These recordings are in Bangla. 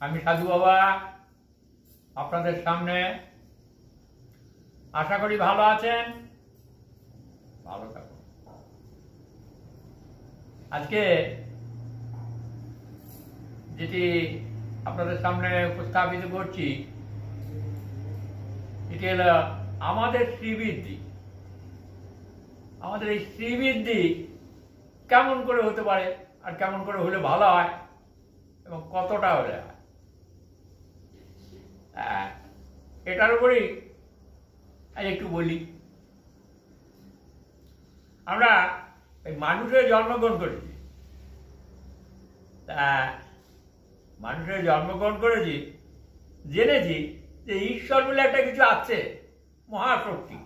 আমি সাধু বাবা, আপনাদের সামনে আশা করি ভালো আছেন। ভালো থাকুন। আজকে যেটি আপনাদের সামনে উপস্থাপিত করছি, এটি হলো আমাদের শ্রীবৃদ্ধি। আমাদের এই শ্রীবৃদ্ধি কেমন করে হতে পারে আর কেমন করে হলে ভালো হয় এবং কতটা হলে হয়? এটার উপরেই আজ একটু বলি। আমরা এই মানুষের জন্মগ্রহণ করেছি। তা মানুষের জন্মগ্রহণ করেছি, জেনেছি যে ঈশ্বর বলে একটা কিছু আছে, মহাশক্তি।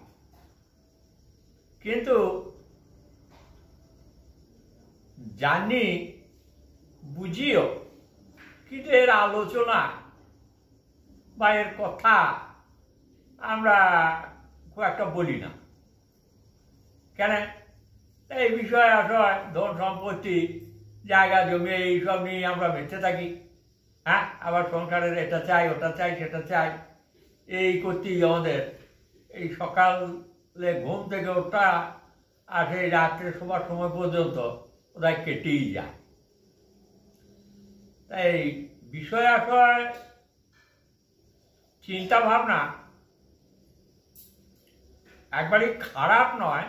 কিন্তু জানি, বুঝিও কিন্তু এর আলোচনা? বা এর কথা আমরা খুব একটা বলি না। কেন? এই বিষয় আশয় ধন সম্পত্তি, জায়গা জমি, এইসব নিয়ে আমরা বেঁচে থাকি। হ্যাঁ? আবার সংসারের এটা চাই, ওটা চাই, সেটা চাই। এই করতেই আমাদের এই সকালে ঘুম থেকে ওঠা আর সেই রাত্রে শোবার সময় পর্যন্ত ওরা কেটেই যায়। তাই বিষয় আশয় চিন্তা ভাবনা। একবারই খারাপ নয়,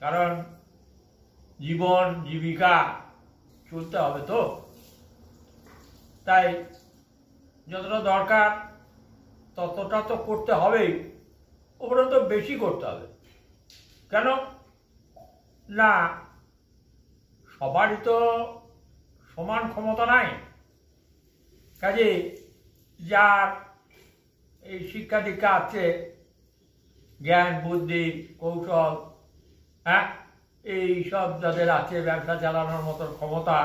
কারণ জীবন, জীবিকা চলতে হবে তো। তাই যতটা দরকার ততটা তো করতে হবেই ওপরে তো বেশি করতে হবে। কেন? না, সবারই তো সমান ক্ষমতা নাই। কাজে যার এই শিক্ষা দীক্ষা আছে জ্ঞান, বুদ্ধি, কৌশল হ্যাঁ? এই সব যাদের আছে ব্যবসা চালানোর মতো ক্ষমতা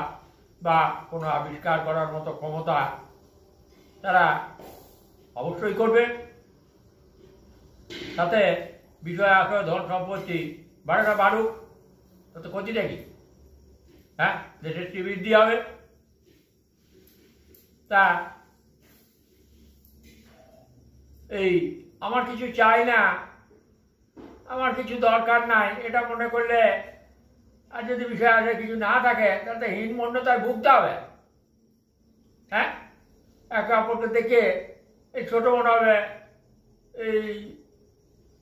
বা কোনো আবিষ্কার করার মতো ক্ষমতা, তারা অবশ্যই করবে। তাতে বিষয় আশয় ধন সম্পত্তি বাড়াটা বাড়ুক। তাতে ক্ষতিটা কি? হ্যাঁ? দেশের শ্রীবৃদ্ধি হবে? তা এই, আমার কিছু চাই না। আমার কিছু দরকার নাই। এটা মনে করলে আর যদি বিষয় আছে কিছু না থাকে, তাহলে তো ভুগতে হবে। হ্যাঁ? একে অপরকে দেখে এই ছোটো মনে হবে, এই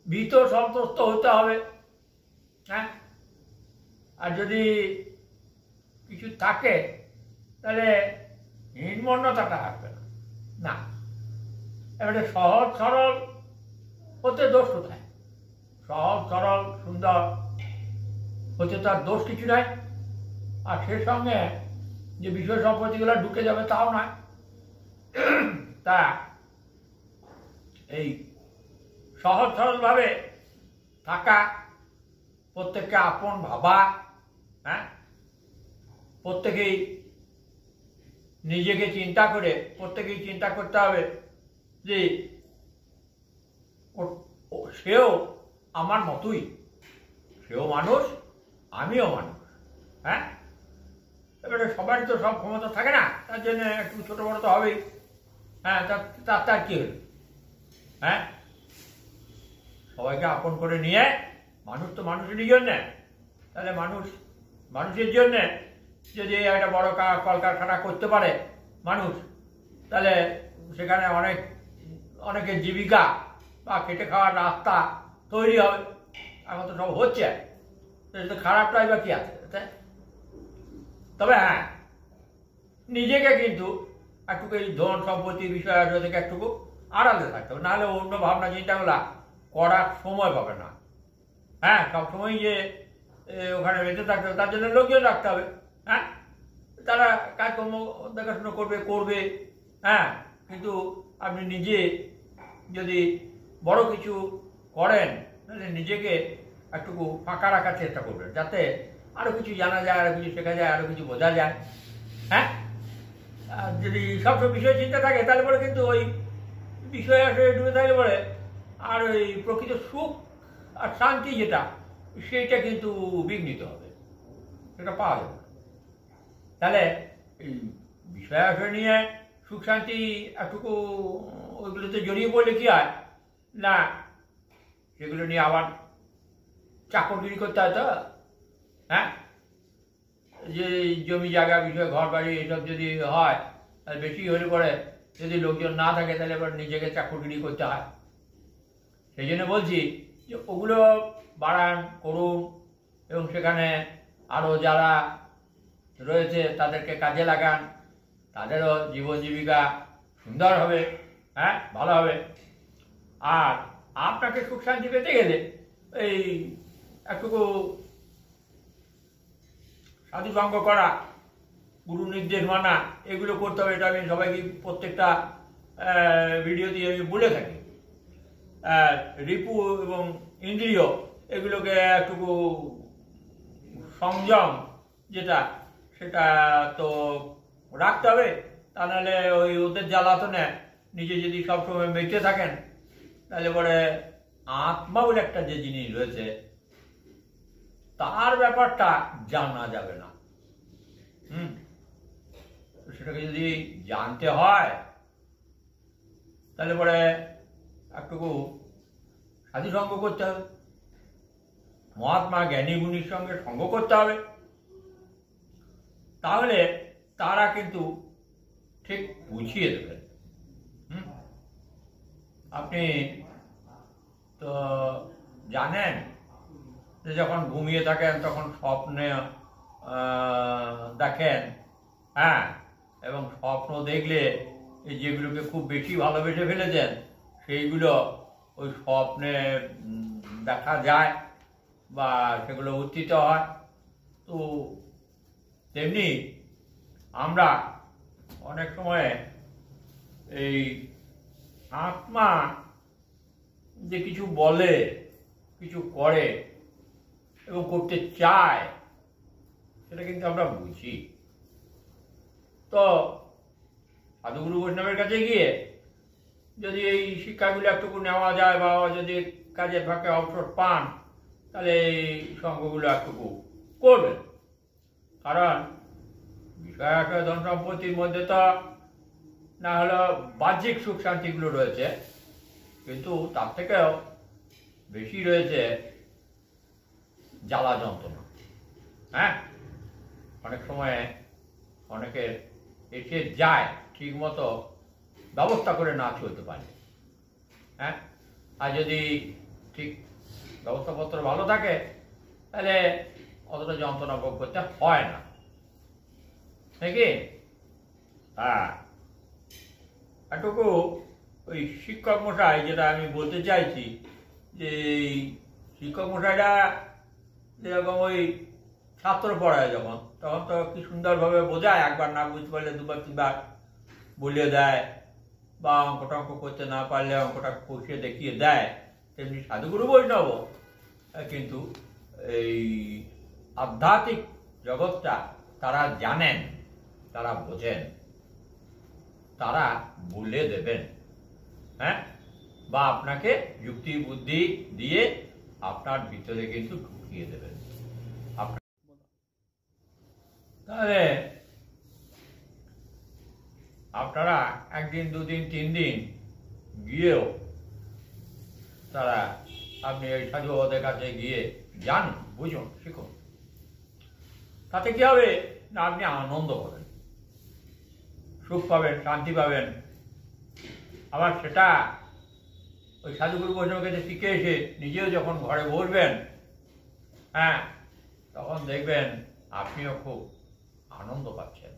ভীত সন্তুষ্ট হতে হবে। হ্যাঁ? আর যদি কিছু থাকে, তাহলে হীনমন্যতাটা আসবে এবারে সহজ সরল হতে দোষ কোথায়? সহজ সরল, সুন্দর হতে তার দোষ কিছু নাই। আর সে সঙ্গে যে বিষয় সম্পত্তিগুলো ঢুকে যাবে তাও নয়। তা এই সহজ সরলভাবে থাকা, প্রত্যেককে আপন ভাবা হ্যাঁ? প্রত্যেকেই নিজেকে চিন্তা করে, প্রত্যেকেই চিন্তা করতে হবে যে সেও আমার মতোই। সেও মানুষ, আমিও মানুষ হ্যাঁ? এবারে সবারই তো সব ক্ষমতা থাকে না, তার জন্য একটু ছোটো বড়ো তো হবেই। হ্যাঁ তার তার কী হলো? হ্যাঁ? সবাইকে আপন করে নিয়ে, মানুষ তো মানুষেরই জন্যে। তাহলে মানুষ, মানুষের জন্যে যদি একটা বড় কলকারখানা করতে পারে মানুষ, তাহলে সেখানে অনেক অনেকের জীবিকা বা খেটে খাওয়ার রাস্তা তৈরি হবে। এখন তো সব হচ্ছে। এটা খারাপটাই বা কি আছে? তবে হ্যাঁ নিজেকে কিন্তু একটু এই ধন সম্পত্তির বিষয় থেকে একটুকু আড়ালে থাকতে হবে। নাহলে অন্য ভাবনা, চিন্তাগুলা করার সময় পাবে না। হ্যাঁ সবসময় যে ওখানে বেঁচে থাকতে হবে, তার জন্য লোকজন রাখতে হবে। হ্যাঁ? তারা কাজকর্ম দেখাশুনো করবে করবে। হ্যাঁ কিন্তু আপনি নিজে যদি বড় কিছু করেন, তাহলে নিজেকে একটুকু ফাঁকা রাখার চেষ্টা করবেন, যাতে আরও কিছু জানা যায় আরও কিছু শেখা যায় আরও কিছু বোঝা যায়। হ্যাঁ? যদি সবসময় বিষয় চিন্তা থাকে, তাহলে পরে কিন্তু ওই বিষয় আসলে ডুবে থাকলে পরে আর ওই প্রকৃত সুখ আর শান্তি যেটা, সেইটা কিন্তু বিঘ্নিত হবে। সেটা পাওয়া যাবে তাহলে এই বিষয় আশয় নিয়ে সুখ শান্তি একটুকু ওইগুলোতে জড়িয়ে পড়লে কি হয়? না। সেগুলো নিয়ে আবার চাকরগিরি করতে হয় তো। হ্যাঁ? যে জমি জায়গা বিষয়ে ঘর বাড়ি এসব যদি হয় আর বেশি হলে পরে যদি লোকজন না থাকে, তাহলে এবার নিজেকে চাকরগিরি করতে হয়। সেই জন্য বলছি যে ওগুলো বাড়ান, করুন এবং সেখানে আরও যারা রয়েছে তাদেরকে কাজে লাগান। তাদেরও জীবন জীবিকা সুন্দর হবে হ্যাঁ? ভালো হবে। আর আপনাকে সুখ শান্তি পেতে গেলে এই একটুকু সাধুসঙ্গ করা গুরু নির্দেশ মানা এগুলো করতে হবে এটা আমি সবাইকে প্রত্যেকটা আহ, ভিডিওতে আমি বলে থাকি। রিপু এবং ইন্দ্রিয় এগুলোকে একটুকু সংযম যেটা সেটা তো রাখতে হবে, তা নাহলে ওই ওদের জ্বালাতনে নিজে যদি সবসময় বেঁচে থাকেন, তাহলে পরে আত্মা বলে একটা যে জিনিস রয়েছে, তার ব্যাপারটা জানা যাবে না। হুম? সেটাকে যদি জানতে হয়, তাহলে পরে একটুকু সাধুসঙ্গ করতে হবে। মহাত্মা জ্ঞানী গুণীর সঙ্গে সঙ্গ করতে হবে। তাহলে তারা কিন্তু ঠিক বুঝিয়ে দেবেন। আপনি তো জানেন যে যখন ঘুমিয়ে থাকেন, তখন স্বপ্নে দেখেন হ্যাঁ এবং স্বপ্ন দেখলে যেগুলোকে খুব বেশি ভালোবেসে ফেলেছেন, সেইগুলো ওই স্বপ্নে দেখা যায় বা সেগুলো উত্থিত হয়। তো তেমনি আমরা অনেক সময় এই আত্মা যে কিছু বলে, কিছু করে এবং করতে চায়, সেটা কিন্তু আমরা বুঝি। তো সাধুগুরু বৈষ্ণবের কাছে গিয়ে যদি এই শিক্ষাগুলো একটুকু নেওয়া যায় বা যদি কাজের ফাঁকে অবসর পান, তাহলে এই সঙ্গগুলো একটুকু করবেন। কারণ বিষয় আশয় ধন সম্পত্তির মধ্যে তো না হলো বাহ্যিক সুখ শান্তিগুলো রয়েছে, কিন্তু তার থেকেও বেশি রয়েছে জ্বালা যন্ত্রণা। হ্যাঁ? অনেক সময় অনেকের এসে যায় ঠিক মতো ব্যবস্থা করে না চলতে পারে। হ্যাঁ? আর যদি ঠিক ব্যবস্থাপত্র ভালো থাকে, তাহলে অতটা যন্ত্রণা ভোগ করতে হয় না। নাকি? হ্যাঁ এটুকু ওই শিক্ষক মশাই যেটা আমি বলতে চাইছি, যে শিক্ষক মশাইরা যেরকম ওই ছাত্র পড়ায় যখন তখন তো কি সুন্দরভাবে বোঝায়, একবার না বুঝতে পারলে দুবার, তিনবার বলিয়ে দেয়, বা অঙ্ক করতে না পারলে অঙ্কটা কষিয়ে দেখিয়ে দেয়, তেমনি সাধুগুরু বৈষ্ণব। কিন্তু এই আধ্যাত্মিক জগৎটা তারা জানেন। তারা বোঝেন, তারা বলে দেবেন হ্যাঁ? বা আপনাকে যুক্তি বুদ্ধি দিয়ে আপনার ভিতরে কিন্তু ঢুকিয়ে দেবেন। তাহলে আপনারা একদিন, দুদিন তিন দিন গিয়েও তারা আপনি এই সাধু বাবাদের কাছে গিয়ে যান, বুঝুন, শিখুন। তাতে কি হবে? না, আপনি আনন্দ পাবেন। সুখ পাবেন শান্তি পাবেন। আবার সেটা ওই সাধুগুরু বৈষ্ণবের কাছে শিখে এসে নিজেও যখন ঘরে বসবেন হ্যাঁ তখন দেখবেন আপনিও খুব আনন্দ পাচ্ছেন।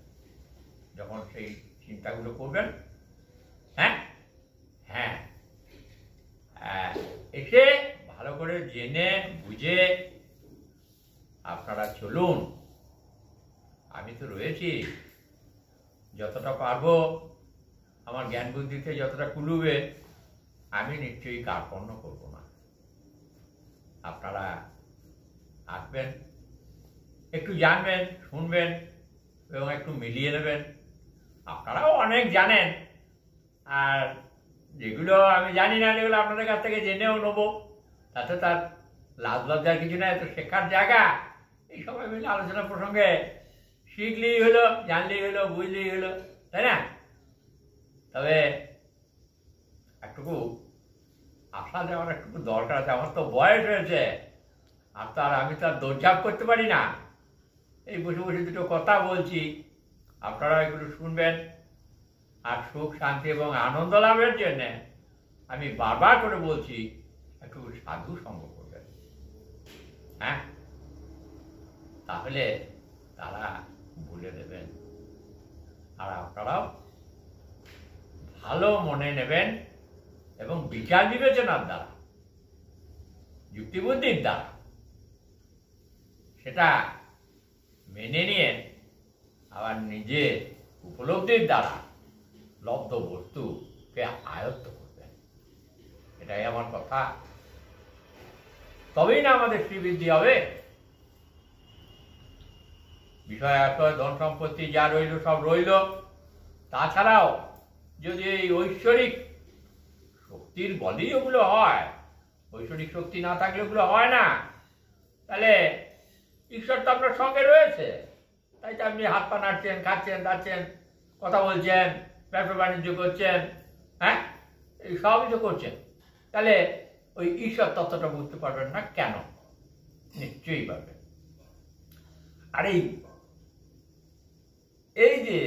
যখন সেই চিন্তাগুলো করবেন হ্যাঁ হ্যাঁ হ্যাঁ, এসে ভালো করে জেনে বুঝে আপনারা চলুন। আমি তো রয়েছি। যতটা পারব, আমার জ্ঞান বুদ্ধিতে যতটা কুলুবে, আমি নিশ্চয়ই কার্পণ্য করব না। আপনারা আসবেন, একটু জানবেন, শুনবেন এবং একটু মিলিয়ে নেবেন। আপনারাও অনেক জানেন, আর যেগুলো আমি জানি না যেগুলো আপনাদের কাছ থেকে জেনেও নেব। তাতে তার লাজ লজ্জার কিছু নাই তো শেখার জায়গা। এই সবাই মিলে আলোচনা প্রসঙ্গে শিখলেই হলো জানলেই হলো বুঝলেই হলো, তাই না? তবে একটুকু আশা দেওয়ার একটু দরকার আছে। আমার তো বয়স হয়েছে, আর তার আমি তার দৌড়ঝাঁপ করতে পারি না। এই বসে বসে দুটো কথা বলছি। আপনারা একটু শুনবেন। আর সুখ, শান্তি এবং আনন্দ লাভের জন্য আমি বারবার করে বলছি, একটু সাধু সঙ্গ করবেন। হ্যাঁ? তাহলে তারা ভুলে দেবেন আর আপনারাও ভালো মনে নেবেন এবং বিচার বিবেচনার দ্বারা, যুক্তিবুদ্ধির দ্বারা সেটা মেনে নিয়ে আবার নিজের উপলব্ধির দ্বারা লব্ধ বস্তুকে আয়ত্ত করবেন। এটাই আমার কথা। তবেই না আমাদের শ্রীবৃদ্ধি হবে। বিষয় আশয় ধন সম্পত্তি যা রইল সব রইল। তাছাড়াও যদি এই ঐশ্বরিক শক্তির বলেই ওগুলো হয়, ঐশ্বরিক শক্তি না থাকলে ওগুলো হয় না, তাহলে ঈশ্বর তো আপনার সঙ্গে রয়েছে। তাই তো আপনি হাত পা নাড়ছেন, খাচ্ছেন, দাচ্ছেন, কথা বলছেন, ব্যবসা বাণিজ্য করছেন হ্যাঁ? এই সবই তো করছেন। তাহলে ওই ঈশ্বর তত্ত্বটা বুঝতে পারবেন না কেন? নিশ্চয়ই পারবেন। আর এই এই যে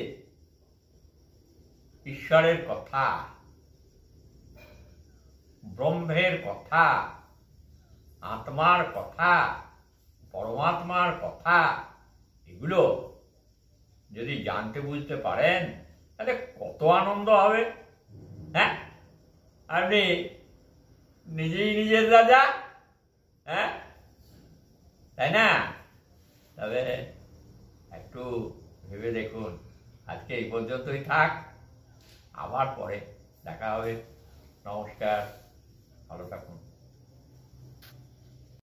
ঈশ্বরের কথা, ব্রহ্মের কথা, আত্মার কথা, পরমাত্মার কথা, এগুলো যদি জানতে বুঝতে পারেন, তাহলে কত আনন্দ হবে হ্যাঁ? আপনি নিজেই নিজের রাজা হ্যাঁ? তাই না? তবে একটু ভেবে দেখুন। আজকে এই পর্যন্তই থাক। আবার পরে দেখা হবে। নমস্কার। ভালো থাকুন।